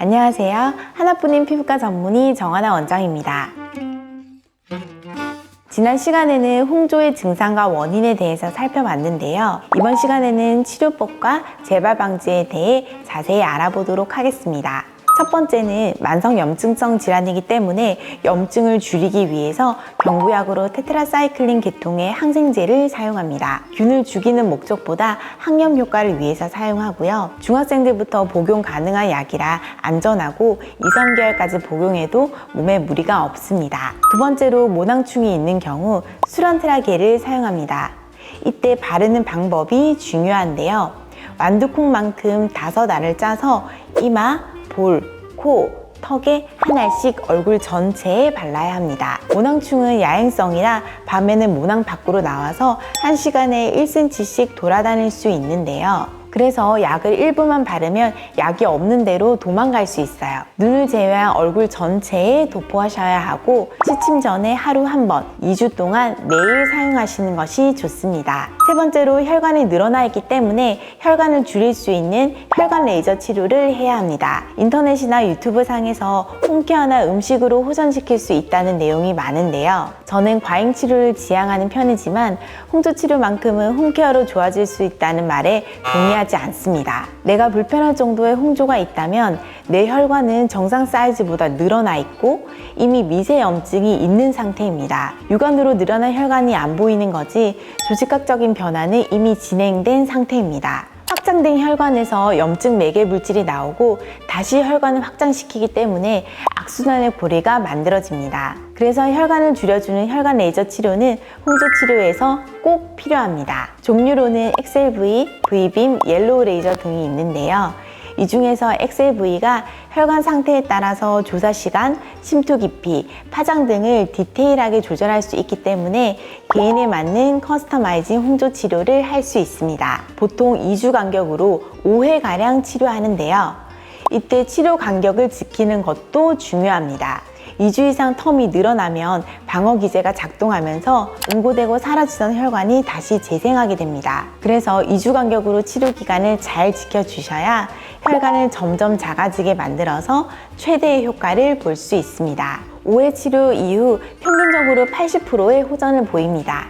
안녕하세요. 하나뿐인 피부과 전문의 정하나 원장입니다. 지난 시간에는 홍조의 증상과 원인에 대해서 살펴봤는데요. 이번 시간에는 치료법과 재발 방지에 대해 자세히 알아보도록 하겠습니다. 첫 번째는 만성 염증성 질환이기 때문에 염증을 줄이기 위해서 경구약으로 테트라사이클린 계통의 항생제를 사용합니다. 균을 죽이는 목적보다 항염 효과를 위해서 사용하고요. 중학생들부터 복용 가능한 약이라 안전하고 2, 3개월까지 복용해도 몸에 무리가 없습니다. 두 번째로 모낭충이 있는 경우 수란테라계를 사용합니다. 이때 바르는 방법이 중요한데요. 완두콩만큼 다섯 알을 짜서 이마, 볼, 코, 턱에 한 알씩 얼굴 전체에 발라야 합니다. 모낭충은 야행성이라 밤에는 모낭 밖으로 나와서 한시간에 1cm씩 돌아다닐 수 있는데요. 그래서 약을 일부만 바르면 약이 없는 대로 도망갈 수 있어요. 눈을 제외한 얼굴 전체에 도포하셔야 하고 취침 전에 하루 한 번, 2주 동안 매일 사용하시는 것이 좋습니다. 세 번째로 혈관이 늘어나 있기 때문에 혈관을 줄일 수 있는 혈관 레이저 치료를 해야 합니다. 인터넷이나 유튜브 상에서 홈케어나 음식으로 호전시킬 수 있다는 내용이 많은데요. 저는 과잉 치료를 지향하는 편이지만 홍조 치료만큼은 홈케어로 좋아질 수 있다는 말에 동의하지 않습니다. 내가 불편할 정도의 홍조가 있다면 내 혈관은 정상 사이즈보다 늘어나 있고 이미 미세 염증이 있는 상태입니다. 육안으로 늘어난 혈관이 안 보이는 거지 조직학적인 변화는 이미 진행된 상태입니다. 확장된 혈관에서 염증 매개 물질이 나오고 다시 혈관을 확장시키기 때문에 악순환의 고리가 만들어집니다. 그래서 혈관을 줄여주는 혈관 레이저 치료는 홍조 치료에서 꼭 필요합니다. 종류로는 XLV, V빔, 옐로우 레이저 등이 있는데요. 이 중에서 XLV가 혈관 상태에 따라서 조사 시간, 침투 깊이, 파장 등을 디테일하게 조절할 수 있기 때문에 개인에 맞는 커스터마이징 홍조 치료를 할 수 있습니다. 보통 2주 간격으로 5회가량 치료하는데요. 이때 치료 간격을 지키는 것도 중요합니다. 2주 이상 텀이 늘어나면 방어 기제가 작동하면서 응고되고 사라지던 혈관이 다시 재생하게 됩니다. 그래서 2주 간격으로 치료 기간을 잘 지켜주셔야 혈관을 점점 작아지게 만들어서 최대의 효과를 볼 수 있습니다. 5회 치료 이후 평균적으로 80%의 호전을 보입니다.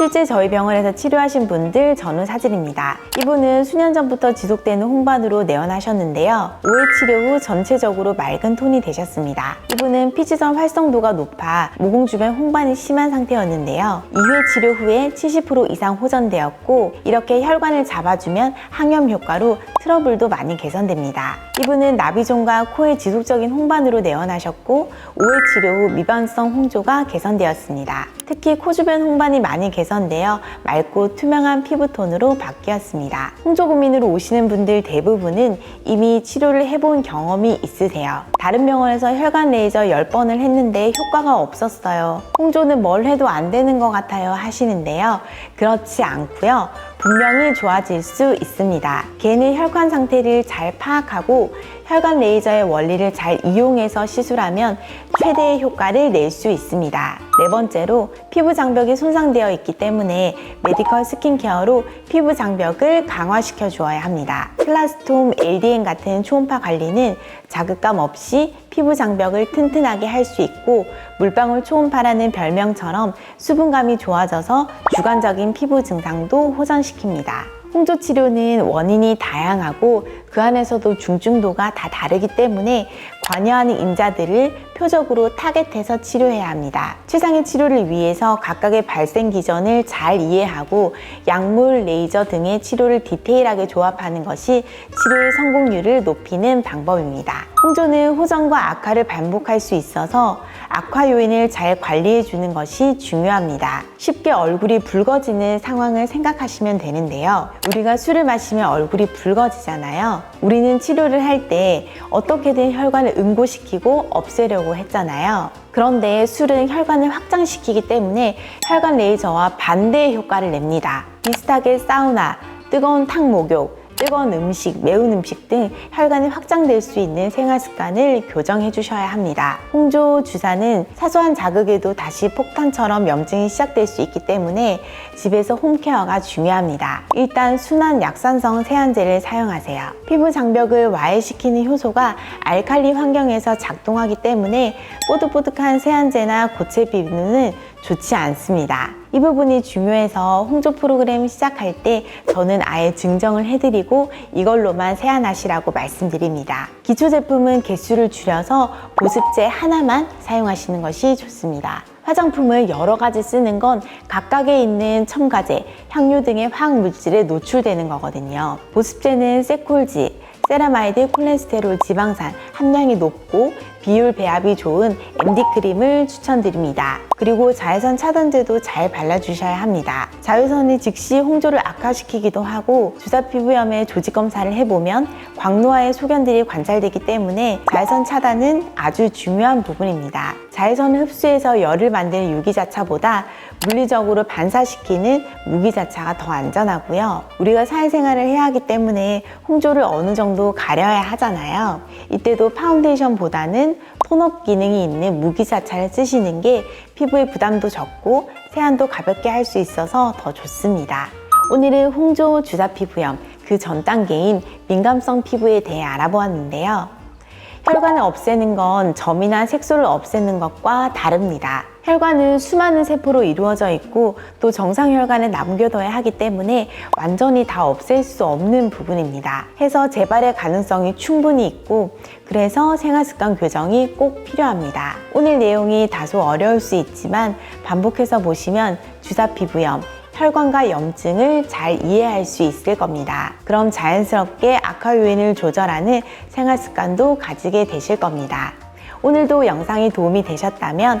실제 저희 병원에서 치료하신 분들 전후 사진입니다. 이분은 수년 전부터 지속되는 홍반으로 내원하셨는데요. 5회 치료 후 전체적으로 맑은 톤이 되셨습니다. 이분은 피지선 활성도가 높아 모공 주변 홍반이 심한 상태였는데요. 2회 치료 후에 70% 이상 호전되었고 이렇게 혈관을 잡아주면 항염 효과로 트러블도 많이 개선됩니다. 이분은 나비존과 코의 지속적인 홍반으로 내원하셨고 5회 치료 후 미반성 홍조가 개선되었습니다. 특히 코 주변 홍반이 많이 개선 되어 맑고 투명한 피부톤으로 바뀌었습니다. 홍조 고민으로 오시는 분들 대부분은 이미 치료를 해본 경험이 있으세요. 다른 병원에서 혈관 레이저 10번을 했는데 효과가 없었어요. 홍조는 뭘 해도 안 되는 것 같아요 하시는데요. 그렇지 않고요. 분명히 좋아질 수 있습니다. 개인의 혈관 상태를 잘 파악하고 혈관 레이저의 원리를 잘 이용해서 시술하면 최대의 효과를 낼 수 있습니다. 네 번째로 피부 장벽이 손상되어 있기 때문에 메디컬 스킨케어로 피부 장벽을 강화시켜 주어야 합니다. 클라스톰, LDN 같은 초음파 관리는 자극감 없이 피부 장벽을 튼튼하게 할 수 있고 물방울 초음파라는 별명처럼 수분감이 좋아져서 주관적인 피부 증상도 호전시 킵니다. 홍조 치료는 원인이 다양하고 그 안에서도 중증도가 다 다르기 때문에 관여하는 인자들을 표적으로 타겟해서 치료해야 합니다. 최상의 치료를 위해서 각각의 발생 기전을 잘 이해하고 약물, 레이저 등의 치료를 디테일하게 조합하는 것이 치료의 성공률을 높이는 방법입니다. 홍조는 호전과 악화를 반복할 수 있어서 악화 요인을 잘 관리해 주는 것이 중요합니다. 쉽게 얼굴이 붉어지는 상황을 생각하시면 되는데요. 우리가 술을 마시면 얼굴이 붉어지잖아요. 우리는 치료를 할 때 어떻게든 혈관을 응고시키고 없애려고 했잖아요. 그런데 술은 혈관을 확장시키기 때문에 혈관 레이저와 반대의 효과를 냅니다. 비슷하게 사우나, 뜨거운 탕 목욕, 뜨거운 음식, 매운 음식 등 혈관이 확장될 수 있는 생활 습관을 교정해 주셔야 합니다. 홍조 주사는 사소한 자극에도 다시 폭탄처럼 염증이 시작될 수 있기 때문에 집에서 홈케어가 중요합니다. 일단 순한 약산성 세안제를 사용하세요. 피부 장벽을 와해시키는 효소가 알칼리 환경에서 작동하기 때문에 뽀득뽀득한 세안제나 고체 비누는 좋지 않습니다. 이 부분이 중요해서 홍조 프로그램 시작할 때 저는 아예 증정을 해드리고 이걸로만 세안하시라고 말씀드립니다. 기초 제품은 개수를 줄여서 보습제 하나만 사용하시는 것이 좋습니다. 화장품을 여러 가지 쓰는 건 각각에 있는 첨가제, 향료 등의 화학 물질에 노출되는 거거든요. 보습제는 세콜지, 세라마이드 콜레스테롤 지방산 함량이 높고 비율 배합이 좋은 MD 크림을 추천드립니다. 그리고 자외선 차단제도 잘 발라주셔야 합니다. 자외선이 즉시 홍조를 악화시키기도 하고 주사 피부염의 조직 검사를 해보면 광노화의 소견들이 관찰되기 때문에 자외선 차단은 아주 중요한 부분입니다. 자외선을 흡수해서 열을 만드는 유기자차보다 물리적으로 반사시키는 무기자차가 더 안전하고요. 우리가 사회생활을 해야 하기 때문에 홍조를 어느 정도 가려야 하잖아요. 이때도 파운데이션보다는 톤업 기능이 있는 무기자차를 쓰시는 게 피부에 부담도 적고 세안도 가볍게 할 수 있어서 더 좋습니다. 오늘은 홍조 주사 피부염 그 전 단계인 민감성 피부에 대해 알아보았는데요. 혈관을 없애는 건 점이나 색소를 없애는 것과 다릅니다. 혈관은 수많은 세포로 이루어져 있고 또 정상 혈관을 남겨둬야 하기 때문에 완전히 다 없앨 수 없는 부분입니다. 해서 재발의 가능성이 충분히 있고 그래서 생활습관 교정이 꼭 필요합니다. 오늘 내용이 다소 어려울 수 있지만 반복해서 보시면 주사 피부염, 혈관과 염증을 잘 이해할 수 있을 겁니다. 그럼 자연스럽게 악화 요인을 조절하는 생활 습관도 가지게 되실 겁니다. 오늘도 영상이 도움이 되셨다면